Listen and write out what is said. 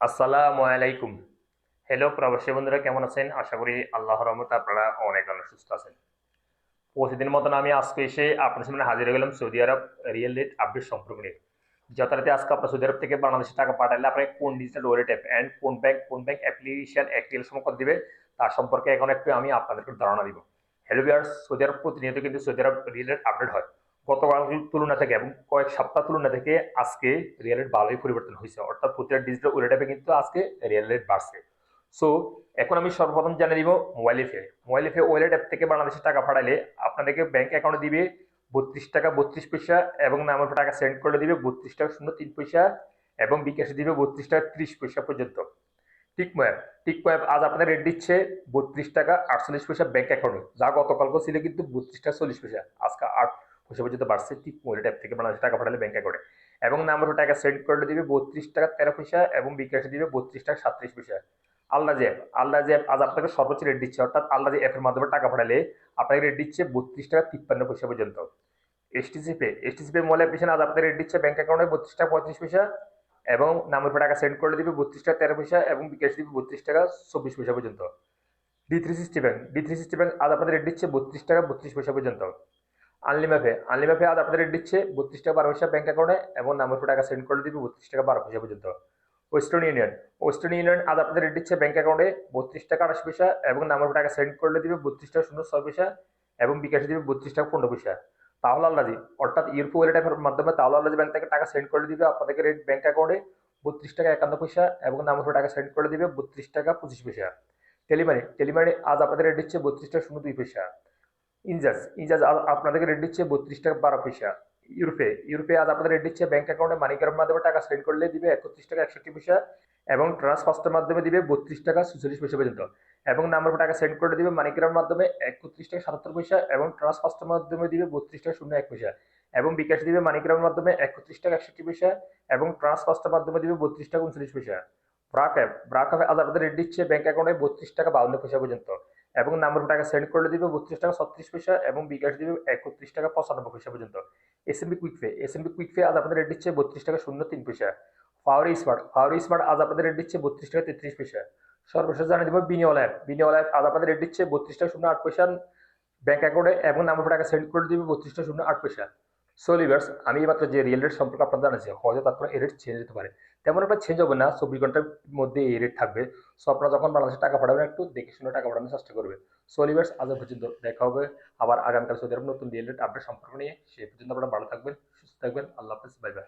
আসসালামু আলাইকুম। হ্যালো প্রবাসী বন্ধুরা, কেমন আছেন? আশা করি আল্লাহর রহমতে আপনারা অনেক অনেক সুস্থ আছেন। প্রতিদিন মতন আমি আজকে এসে আপনার সামনে হাজির হয়ে গেলাম Saudi Arab riyal rate update সম্পর্ক নিয়ে। যথারীতি আজকে আপনার সৌদি আরব থেকে বাংলাদেশে টাকা পাঠালে আপনাকে কোন ডিজিটাল ওয়ালেট অ্যাপ অ্যান্ড কোন ব্যাংক কোন ব্যাংক অ্যাপ্লিকেশন অ্যাক্টিভ সম্পর্ক দিবে তার সম্পর্কে এখন একটু আমি আপনাদেরকে ধারণা দিব। হ্যালো বিয়ার্স সৌদি আরব প্রতিনিয়ত কিন্তু Saudi Arab riyal rate update হয়। গতকাল তুলনা থেকে এবং কয়েক সপ্তাহ তুলনা থেকে আজকে রিয়েল রেট ভালোই পরিবর্তন হয়েছে। অর্থাৎ প্রতিটা ডিজিটাল ওয়ালেট কিন্তু আজকে রিয়েল রেট বাড়ছে। সো এখন আমি সর্বপ্রথম জানিয়ে দিব মোবাইল এফে মোবাইল এফে ওয়ালেট অ্যাপ থেকে বাংলাদেশে টাকা পাঠালে আপনাদেরকে ব্যাংক অ্যাকাউন্টে দিবে বত্রিশ টাকা বত্রিশ পয়সা এবং নামের টাকা সেন্ড করলে দিবে বত্রিশ টাকা শূন্য তিন পয়সা এবং বিকাশে দিবে বত্রিশ টাকা ত্রিশ পয়সা পর্যন্ত। টিকমো অ্যাপ টিকমো অ্যাপ আজ আপনাদের রেট দিচ্ছে বত্রিশ টাকা আটচল্লিশ পয়সা ব্যাংক অ্যাকাউন্টে যা গতকালকে ছিল কিন্তু বত্রিশ টাকা চল্লিশ পয়সা, আজকে আট পয়সা পর্যন্ত বাড়ছে টিকমো ওয়ালেট অ্যাপ থেকে বাংলাদেশে টাকা পাঠালে ব্যাংক অ্যাকাউন্টে এবং নামের উপর টাকা সেন্ড করলে দিবে বত্রিশ টাকা তেরো পয়সা এবং বিকাশে দিবে বত্রিশ টাকা সাতত্রিশ পয়সা। আল্লাহ অ্যাপ আল্লাহ অ্যাপ আজ আপনাকে সর্বোচ্চ রেট দিচ্ছে, অর্থাৎ আল্লাহ অ্যাপের মাধ্যমে টাকা পাঠালে আপনাকে রেট দিচ্ছে বত্রিশ টাকা তিপ্পান্ন পয়সা পর্যন্ত। STC pay STC pay mobile application আজ আপনাদের রেট দিচ্ছে ব্যাংক অ্যাকাউন্টে বত্রিশ টাকা পঁয়ত্রিশ পয়সা এবং নামের উপর টাকা সেন্ড করলে দিবে বত্রিশ টাকা তেরো পয়সা এবং বিকাশ দিবে বত্রিশ টাকা চব্বিশ পয়সা পর্যন্ত। D three sixty bank D three sixty bank আজ আপনাদের রেট দিচ্ছে বত্রিশ টাকা বত্রিশ পয়সা পর্যন্ত। আনলিমাপে আনলিমাপে আজ আপনাদের রেট দিচ্ছে বত্রিশ টাকা বারো পয়সা ব্যাঙ্ক অ্যাকাউন্টে এবং নাম্বার টাকা সেন্ড করে দিবে বত্রিশ টাকা বারো পয়সা পর্যন্ত। ওয়েস্টার্ন ইউনিয়ন ওয়েস্টার্ন ইউনিয়ন আজ আপনাদের রেট দিচ্ছে ব্যাংক অ্যাকাউন্টে বত্রিশ টাকা আঠাশ পয়সা এবং নাম্বার টাকা সেন্ড করলে দিবে বত্রিশ টাকা শূন্য ছয় পয়সা এবং বিকাশে দিবে বত্রিশ টাকা পনেরো পয়সা। তাহলে আল্লাজি অর্থাৎ ইউরপো ওয়ালেট অ্যাপের মাধ্যমে তাহলে আল্লাজি ব্যাংক থেকে টাকা সেন্ড করে দিবে আপনাদেরকে রেট ব্যাংক অ্যাকাউন্টে বত্রিশ টাকা একান্ন পয়সা এবং নামের উপর টাকা সেন্ড করে দিবে বত্রিশ টাকা পঁচিশ পয়সা। টেলিমানি টেলিমানি আজ আপনাদের রেট দিচ্ছে বত্রিশ টাকা শূন্য দুই পয়সা। ইনজাজ ইনজাজ আপনাদেরকে রেট দিচ্ছে বত্রিশ টাকা বারো পয়সা। ইউরোপে ইউরোপে আজ আপনাদের রেট দিচ্ছে ব্যাংক অ্যাকাউন্টে মানিকারের মাধ্যমে টাকা সেন্ড করলে দিবে একত্রিশ টাকা একষট্টি পয়সা এবং ট্রান্সফার্স্টের মাধ্যমে দিবে বত্রিশ টাকা সুচল্লিশ পয়সা পর্যন্ত। এবং নাম্বার টাকা সেন্ড করে দিবে মানিকেরার মাধ্যমে একত্রিশ টাকা সাতাত্তর পয়সা এবং ট্রান্সফার্স্টের মাধ্যমে দিবে বত্রিশ টাকা শূন্য এক পয়সা। এবং বিকাশ দিবে মানিকেরার মাধ্যমে একত্রিশ টাকা একষট্টি পয়সা এবং ট্রান্সফার্স্টের মাধ্যমে দিবে বত্রিশ টাকা উনচল্লিশ পয়সা। ব্রাক অ্যাপ ব্রাক অ্যাপে আজ আপনাদের রেট দিচ্ছে ব্যাংক অ্যাকাউন্টে বত্রিশ টাকা বাউন্ন পয়সা পর্যন্ত। এবং নাম্বার টাকা সেন্ড করলে দিবে বত্রিশ টাকা ছত্রিশ পয়সা এবং বিকাশ দিবে একত্রিশ টাকা পঁচানব্বই পয়সা পর্যন্ত। S M B quick pay S M B quick pay আজ আপনাদের রেট দিচ্ছে বত্রিশ টাকা শূন্য তিন পয়সা। পাওয়ার স্মার্ট পাওয়ার স্মার্ট আজ আপনাদের রেট দিচ্ছে বত্রিশ টাকা তেত্রিশ পয়সা। সর্বশেষ জানিয়ে দেবো বিনিয়োগ অ্যাপ বিনিয়োগ অ্যাপ আজ আপনাদের রেট দিচ্ছে বত্রিশ টাকা শূন্য আট পয়সা ব্যাঙ্ক অ্যাকাউন্টে এবং নাম্বার টাকা সেন্ড করে দিবে বত্রিশ টাকা শূন্য আট পয়সা। সো লিভার্স আমি মাত্র যে রিয়েল রেট সম্পর্কে আপনার জানাচ্ছি, হয়তো তারপরে এই রেট চেঞ্জ হতে পারে। তেমন একটা চেঞ্জ হবে না, চব্বিশ ঘণ্টার মধ্যে এই রেট থাকবে। সো আপনারা যখন বাংলাদেশে টাকা পাঠাবেন, একটু দেখে শুনে টাকা পাঠানোর চেষ্টা করবে সো লিভার্স আজ পর্যন্ত দেখা হবে। আবার আগামীকাল সৌদি আরব নতুন রিয়েল রেট আপডেট সম্পর্ক নিয়ে সেই পর্যন্ত আপনারা ভালো থাকবেন, সুস্থ থাকবেন। আল্লাহ হাফেজ বাই বাই